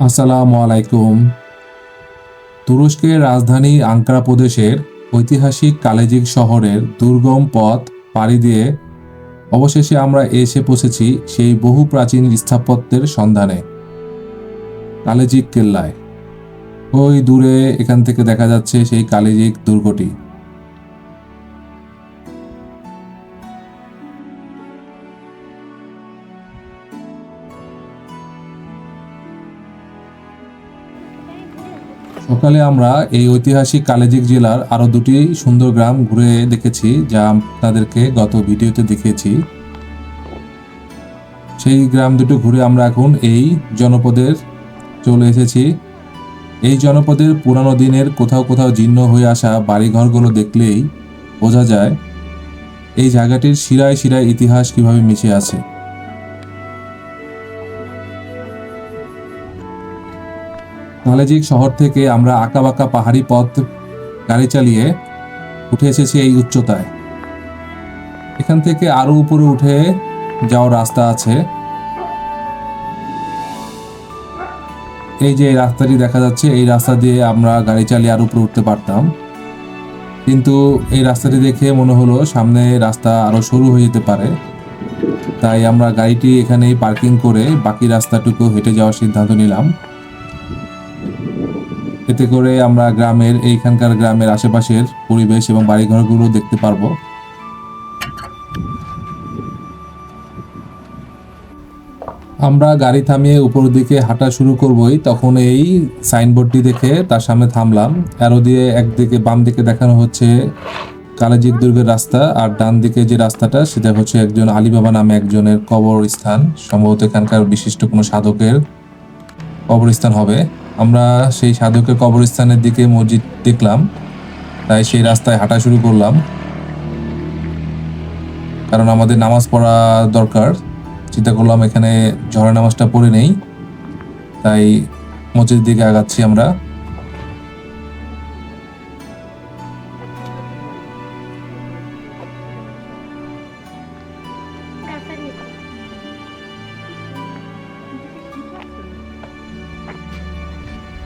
আসসালামু আলাইকুম তুরস্কের রাজধানী আঙ্কারা প্রদেশের ঐতিহাসিক কালেজিক শহরের দুর্গম পথ পাড়ি দিয়ে অবশেষে আমরা এসে পৌঁছেছি সেই বহু প্রাচীন স্থাপত্যের সন্ধানে কালেজিক কেল্লায়। ওই দূরে এখান থেকে দেখা যাচ্ছে সেই কালেজিক দুর্গটি। সকালে আমরা এই ঐতিহাসিক কালেজিক জেলার আরও দুটি সুন্দর গ্রাম ঘুরে দেখেছি, যা আপনাদেরকে গত ভিডিওতে দেখিয়েছি। সেই গ্রাম দুটো ঘুরে আমরা এখন এই জনপদের চলে এসেছি। এই জনপদের পুরানো দিনের কোথাও কোথাও জীর্ণ হয়ে আসা বাড়িঘরগুলো দেখলেই বোঝা যায়, এই জায়গাটির শিরায় শিরায় ইতিহাস কীভাবে মিশে আছে। কালেজিক শহর থেকে আমরা আঁকাবাঁকা পাহাড়ি পথ গাড়ি চালিয়ে উঠে এসেছি এই উচ্চতায়। এখান থেকে আরও উপরে উঠে যাওয়ার রাস্তা আছে। এই যে রাস্তাটি দেখা যাচ্ছে, এই রাস্তা দিয়ে আমরা গাড়ি চালিয়ে আরও উপরে উঠতে পারতাম। কিন্তু এই রাস্তাটি দেখে মনে হলো সামনে রাস্তা আরও সরু হয়ে যেতে পারে। তাই আমরা গাড়িটি এখানেই পার্কিং করে বাকি রাস্তাটুকু হেঁটে যাওয়ার সিদ্ধান্ত নিলাম। এতে করে আমরা গ্রামের, এইখানকার গ্রামের আশেপাশের পরিবেশ এবং বাড়িঘরগুলো দেখতে পারব। আমরা গাড়ি থামিয়ে উপর দিকে হাঁটা শুরু করবই। তখন এই সাইনবোর্ডটি দেখে তার সামনে থামলাম। অ্যারো দিয়ে একদিকে, বাম দিকে দেখানো হচ্ছে কালাজিক দুর্গের রাস্তা আর ডান দিকে যে রাস্তাটা, সেটা হচ্ছে একজন আলীবাবা নামে একজনের কবরস্থান। সম্ভবত এখানকার বিশিষ্ট কোনো সাধকের কবরস্থান হবে। আমরা সেই সাধকের কবরস্থানের দিকে মসজিদ দেখলাম, তাই সেই রাস্তায় হাঁটা শুরু করলাম। কারণ আমাদের নামাজ পড়া দরকার। চিন্তা করলাম এখানে ঝড়া নামাজটা পড়ে নেই, তাই মসজিদের দিকে আগাচ্ছি আমরা।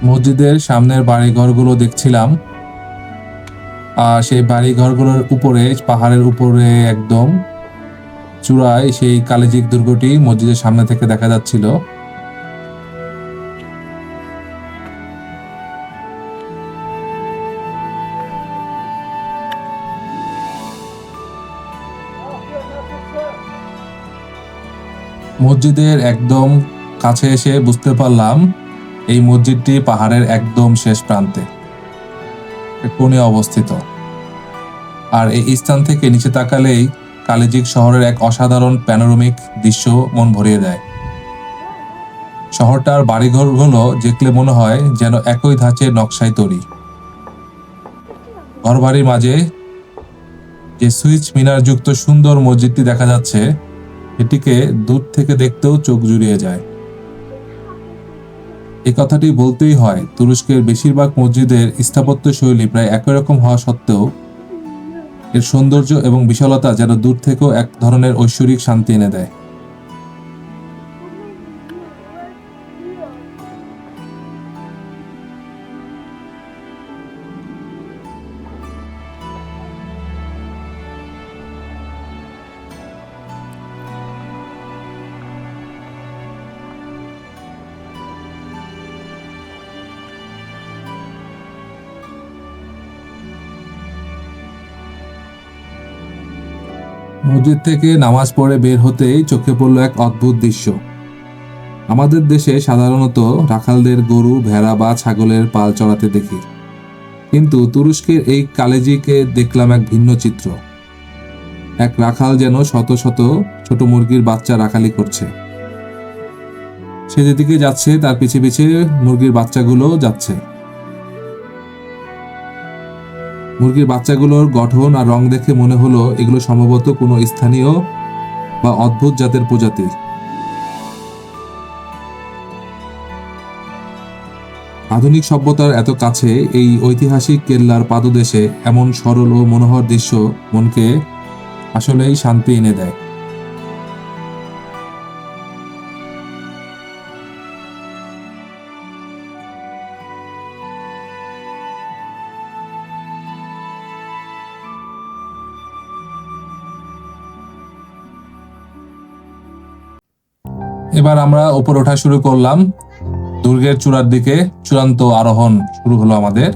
মসজিদের সামনের বাড়িঘরগুলো দেখছিলাম। আর সেই বাড়িঘরগুলোর উপরে, পাহাড়ের উপরে একদম চূড়ায় সেই কালেজিক দুর্গটি মসজিদের সামনে থেকে দেখা যাচ্ছিল। মসজিদের একদম কাছে এসে বুঝতে পারলাম এই মসজিদটি পাহাড়ের একদম শেষ প্রান্তে কোণে অবস্থিত। আর এই স্থান থেকে নিচে তাকালেই কালেজিক শহরের এক অসাধারণ প্যানোরামিক দৃশ্য মন ভরিয়ে দেয়। শহরটার বাড়িঘরগুলো দেখলে মনে হয় যেন একই ধাঁচে নকশায় তৈরি। ঘরবাড়ির মাঝে যে সুইচ মিনার যুক্ত সুন্দর মসজিদটি দেখা যাচ্ছে এটিকে দূর থেকে দেখতেও চোখ জুড়িয়ে যায়। এই কথাটি বলতেই হয়, তুরস্কের বেশিরভাগ মসজিদের স্থাপত্য শৈলী প্রায় একই রকম হওয়া সত্ত্বেও এর সৌন্দর্য এবং বিশালতা যেন দূর থেকেও এক ধরনের ঐশ্বরিক শান্তি এনে দেয়। মসজিদ থেকে নামাজ পড়ে বের হতেই চোখে পড়ল এক অদ্ভুত দৃশ্য। আমাদের দেশে সাধারণত রাখালদের গরু, ভেড়া বা ছাগলের পাল চড়াতে দেখি। কিন্তু তুরস্কের এই কালেজিকে দেখলাম এক ভিন্ন চিত্র। এক রাখাল যেন শত শত ছোট মুরগির বাচ্চা রাখালি করছে। সে যেদিকে যাচ্ছে তার পিছে পিছে মুরগির বাচ্চাগুলো যাচ্ছে। মুরগির বাচ্চাগুলোর গঠন আর রং দেখে মনে হলো এগুলো সম্ভবত কোনো স্থানীয় বা অদ্ভুত জাতের প্রজাতি আধুনিক সভ্যতার এত কাছে এই ঐতিহাসিক কেল্লার পাদদেশে এমন সরল ও মনোহর দৃশ্য মনকে আসলেই শান্তি এনে দেয়। এবার আমরা উপরে ওঠা শুরু করলাম। দুর্গের চূড়ার দিকে চূড়ান্ত আরোহণ শুরু হলো আমাদের।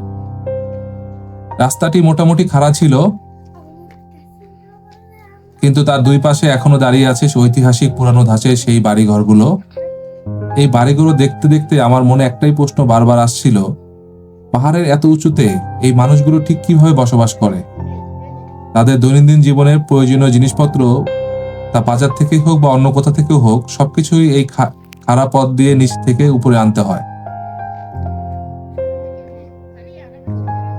রাস্তাটি মোটামুটি খাড়া ছিল, কিন্তু তার দুই পাশে এখনও দাঁড়িয়ে আছে ঐতিহাসিক পুরানো ধাঁচে সেই বাড়িঘরগুলো। এই বাড়িগুলো দেখতে দেখতে আমার মনে একটাই প্রশ্ন বারবার আসছিল, পাহাড়ের এত উঁচুতে এই মানুষগুলো ঠিক কীভাবে বসবাস করে? তাদের দৈনন্দিন জীবনের প্রয়োজনীয় জিনিসপত্র তা বাজার থেকেই হোক বা অন্য কোথা থেকেও হোক, সবকিছুই এই খা- খাড়া পথ দিয়ে নিচ থেকে উপরে আনতে হয়।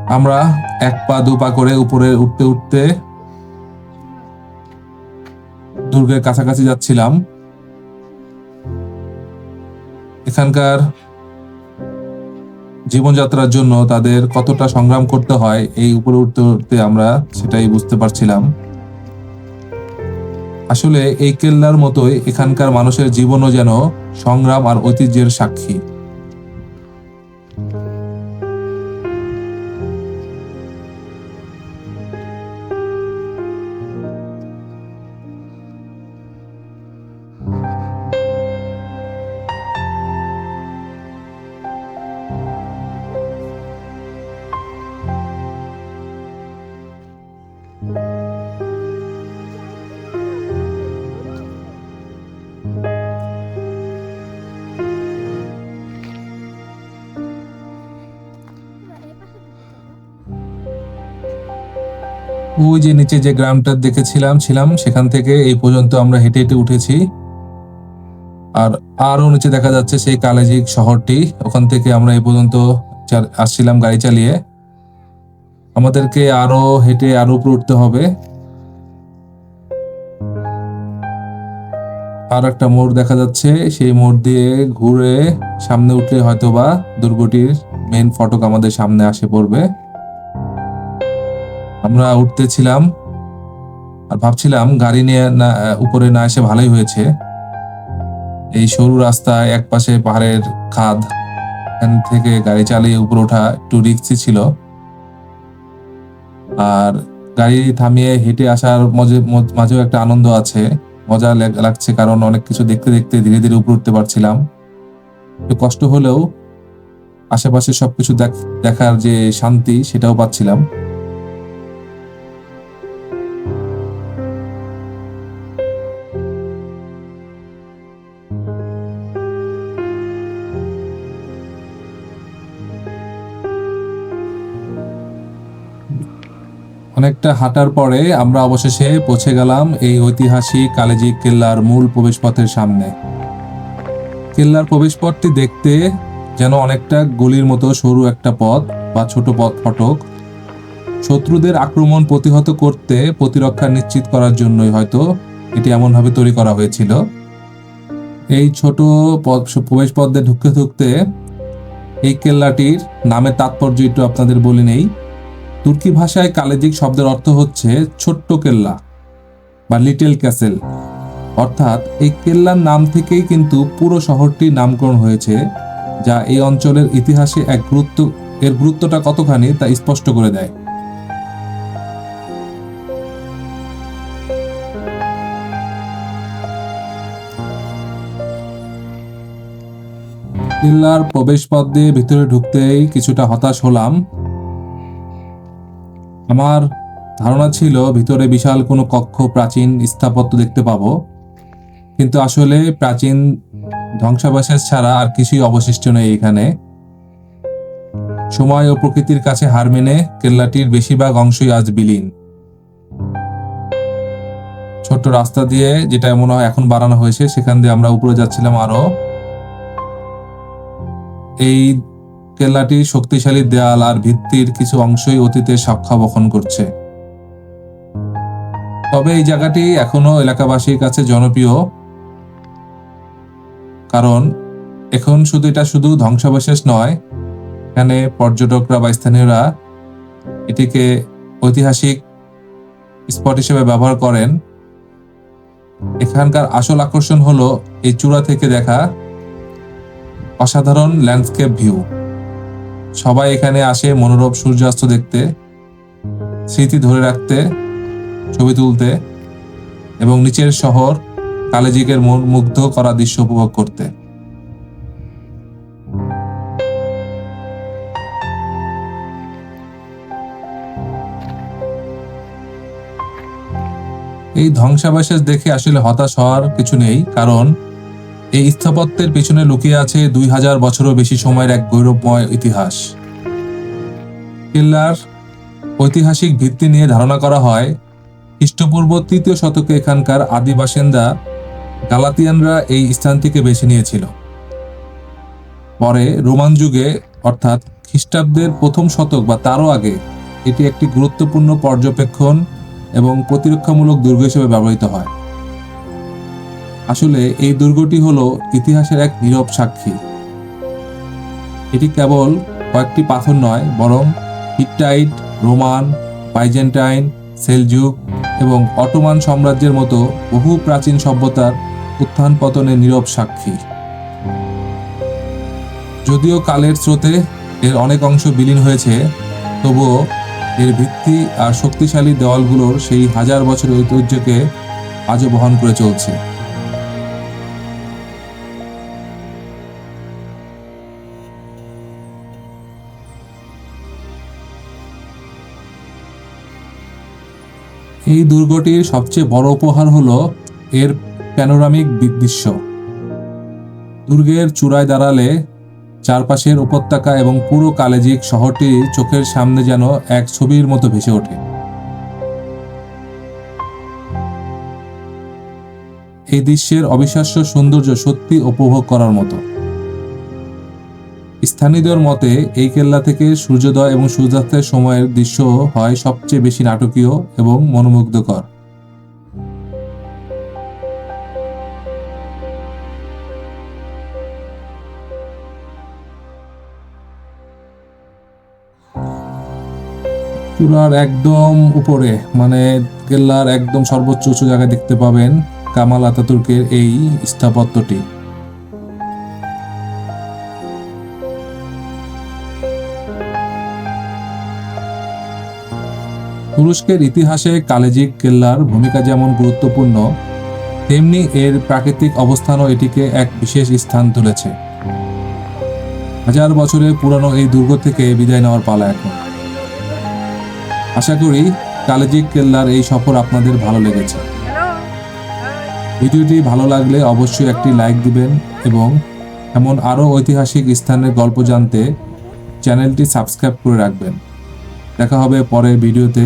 আমরা এক পা দু পা করে উপরে উঠতে উঠতে দুর্গের কাছাকাছি যাচ্ছিলাম। এখানকার জীবনযাত্রার জন্য তাদের কতটা সংগ্রাম করতে হয়, এই উপরে উঠতে উঠতে আমরা সেটাই বুঝতে পারছিলাম। আসলে এই কেল্লার মতোই এখানকার মানুষের জীবনও যেন সংগ্রাম আর ঐতিহ্যের সাক্ষী। ওই যে নিচে যে গ্রামটা দেখেছিলাম, ছিলাম, সেখান থেকে এই পর্যন্ত আমরা হেঁটে হেঁটে উঠেছি। আর আরও নিচে দেখা যাচ্ছে সেই কালেজিক শহরটি। ওখান থেকে আমরা এই পর্যন্ত আসছিলাম গাড়ি চালিয়ে। আমাদেরকে আরও হেঁটে আরও উপরে উঠতে হবে। আর একটা মোড় দেখা যাচ্ছে, সেই মোড় দিয়ে ঘুরে সামনে উঠলে হয়তোবা দুর্গটির মেন ফটক আমাদের সামনে আসে পড়বে। আমরা উঠতেছিলাম আর ভাবছিলাম গাড়ি নিয়ে না, উপরে না এসে ভালোই হয়েছে। এই সরু রাস্তায় এক পাশে পাহাড়ের খাদ, এখান থেকে গাড়ি চালিয়ে উপরে ওঠা একটু রিক্সি ছিল। আর গাড়ি থামিয়ে হেঁটে আসার মজে- মাঝেও একটা আনন্দ আছে। মজা লাগ- লাগছে কারণ অনেক কিছু দেখতে দেখতে ধীরে ধীরে উপরে উঠতে পারছিলাম। কষ্ট হলেও আশেপাশে সবকিছু দেখ- দেখার যে শান্তি সেটাও পাচ্ছিলাম। অনেকটা হাঁটার পরে আমরা অবশেষে পৌঁছে গেলাম এই ঐতিহাসিক কালেজি কেল্লার মূল প্রবেশপথের সামনে। কেল্লার প্রবেশপথটি দেখতে যেন অনেকটা গলির মতো সরু একটা পথ বা ছোট পথ ফটক। শত্রুদের আক্রমণ প্রতিহত করতে প্রতিরক্ষা নিশ্চিত করার জন্যই হয়তো এটি এমনভাবে তৈরি করা হয়েছিল। এই ছোট পথ প্রবেশ পথ ঢুকতে ঢুকতে এই কেল্লাটির নামের তাৎপর্য একটু আপনাদের বলে নেই। তুর্কি ভাষায় কালেজিক শব্দের অর্থ হচ্ছে ছোট্ট কেল্লা বা লিটল ক্যাসেল। অর্থাৎ এই কেল্লার নাম থেকেই কিন্তু পুরো শহরটির নামকরণ হয়েছে, যা এই অঞ্চলের ইতিহাসে এক গুরুত্ব, এর গুরুত্বটা কতখানি তা স্পষ্ট করে দেয়। কেল্লার প্রবেশ পথ দিয়ে ভিতরে ঢুকতেই কিছুটা হতাশ হলাম। আমার ধারণা ছিল ভিতরে বিশাল কোনো কক্ষ, প্রাচীন স্থাপত্য দেখতে পাবো। কিন্তু আসলে প্রাচীন ধ্বংসাবশেষ ছাড়া আর কিছুই অবশিষ্ট নেই এখানে। সময় ও প্রকৃতির কাছে হার মেনে কেল্লাটির বেশিরভাগ অংশই আজ বিলীন। ছোট্ট রাস্তা দিয়ে যেটা মনে হয় এখন বানানো হয়েছে, সেখান দিয়ে আমরা উপরে যাচ্ছিলাম আরও। এই কেল্লাটির শক্তিশালী দেয়াল আর ভিত্তির কিছু অংশই অতীতে সাক্ষা বহন করছে। তবে এই জায়গাটি এখনও এলাকাবাসীর কাছে জনপ্রিয়, কারণ এখন শুধু এটা শুধু ধ্বংসাবশেষ নয়, এখানে পর্যটকরা বা স্থানীয়রা এটিকে ঐতিহাসিক স্পট হিসেবে ব্যবহার করেন। এখানকার আসল আকর্ষণ হলো এই চূড়া থেকে দেখা অসাধারণ ল্যান্ডস্কেপ ভিউ। সবাই এখানে আসে মনোরম সূর্যাস্ত দেখতে, স্মৃতি ধরে রাখতে, ছবি তুলতে এবং নিচের শহর কালেজিকের মন মুগ্ধ করা দৃশ্য উপভোগ করতে। এই ধ্বংসাবশেষ দেখে আসলে হতাশ হওয়ার কিছু নেই, কারণ এই স্থাপত্যের পেছনে লুকিয়ে আছে দুই হাজার বছরও বেশি সময়ের এক গৌরবময় ইতিহাস। কেল্লার ঐতিহাসিক ভিত্তি নিয়ে ধারণা করা হয়, খ্রিস্টপূর্ব তৃতীয় শতকে এখানকার আদি বাসিন্দা গালাতিয়ানরা এই স্থানটিকে বেছে নিয়েছিল। পরে রোমান যুগে, অর্থাৎ খ্রিস্টাব্দের প্রথম শতক বা তারও আগে, এটি একটি গুরুত্বপূর্ণ পর্যবেক্ষণ এবং প্রতিরক্ষামূলক দুর্গ হিসেবে ব্যবহৃত হয়। আসলে এই দুর্গটি হল ইতিহাসের এক নীরব সাক্ষী। এটি কেবল কয়েকটি পাথর নয়, বরং হিট্টাইট, রোমান, বাইজেন্টাইন, সেলজুক এবং অটোমান সাম্রাজ্যের মতো বহু প্রাচীন সভ্যতার উত্থান পতনের নীরব সাক্ষী। যদিও কালের স্রোতে এর অনেক অংশ বিলীন হয়েছে, তবুও এর ভিত্তি আর শক্তিশালী দেওয়ালগুলোর সেই হাজার বছরের ঐতিহ্যকে আজও বহন করে চলছে। এই দুর্গটির সবচেয়ে বড় উপহার হল এর প্যানোরামিক দৃশ্য। দুর্গের চূড়ায় দাঁড়ালে চারপাশের উপত্যকা এবং পুরো কালেজিক শহরটি চোখের সামনে যেন এক ছবির মতো ভেসে ওঠে। এই দৃশ্যের অবিশ্বাস্য সৌন্দর্য সত্যি উপভোগ করার মতো। স্থানীয়দের মতে, এই কেল্লা থেকে সূর্যোদয় এবং সূর্যাস্তের সময়ের দৃশ্য হয় সবচেয়ে বেশি নাটকীয় এবং মনোমুগ্ধকর। চূড়ার একদম উপরে মানে কেল্লার একদম সর্বোচ্চ উঁচু জায়গায় দেখতে পাবেন কামাল আতাতুর্কের এই স্থাপত্যটি। তুরস্কের ইতিহাসে কালেজিক কেল্লার ভূমিকা যেমন গুরুত্বপূর্ণ, তেমনি এর প্রাকৃতিক অবস্থানও এটিকে এক বিশেষ স্থান তুলেছে। হাজার বছরের পুরানো এই দুর্গ থেকে বিদায় নেওয়ার পালা এখন। আশা করি কালেজিক কেল্লার এই সফর আপনাদের ভালো লেগেছে। ভিডিওটি ভালো লাগলে অবশ্যই একটি লাইক দিবেন এবং এমন আরও ঐতিহাসিক স্থানের গল্প জানতে চ্যানেলটি সাবস্ক্রাইব করে রাখবেন। দেখা হবে পরের ভিডিওতে।